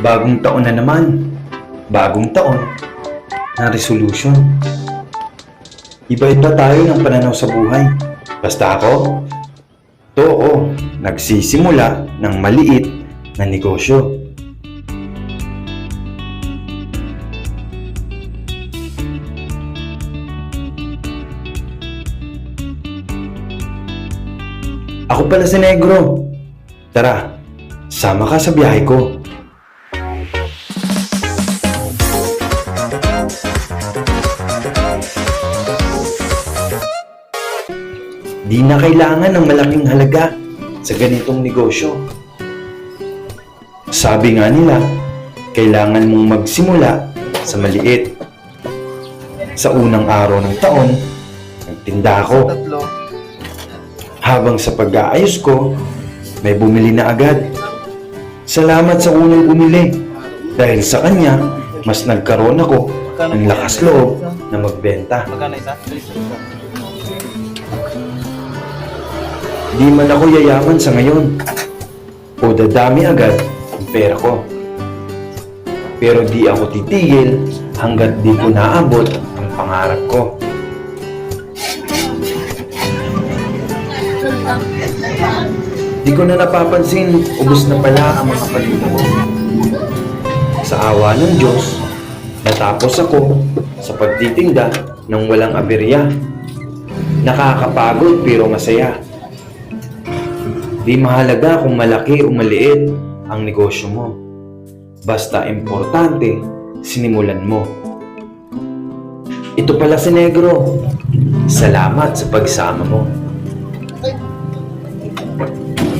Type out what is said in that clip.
Bagong taon na naman. Bagong taon na resolution. Iba-iba tayo ng pananaw sa buhay. Basta ako, to oo, nagsisimula ng maliit na negosyo. Ako pala si Negro. Tara, sama ka sa biyahe ko. Di na kailangan ng malaking halaga sa ganitong negosyo. Sabi nga nila, kailangan mong magsimula sa maliit. Sa unang araw ng taon, nagtinda ako. Tatlo. Habang sa pag-aayos ko, may bumili na agad. Salamat sa unang bumili. Dahil sa kanya, mas nagkaroon ako ng lakas loob na magbenta. Di man ako yayaman sa ngayon. O dadami agad ang pera ko. Pero di ako titigil hanggat di ko naabot ang pangarap ko. Di ko na napapansin, ubos na pala ang mga paninda ko. Sa awa ng Diyos, natapos ako sa pagtitinda ng walang aberya. Nakakapagod pero masaya. Di mahalaga kung malaki o maliit ang negosyo mo. Basta importante, sinimulan mo. Ito pala si Negro. Salamat sa pagsama mo. Thank you.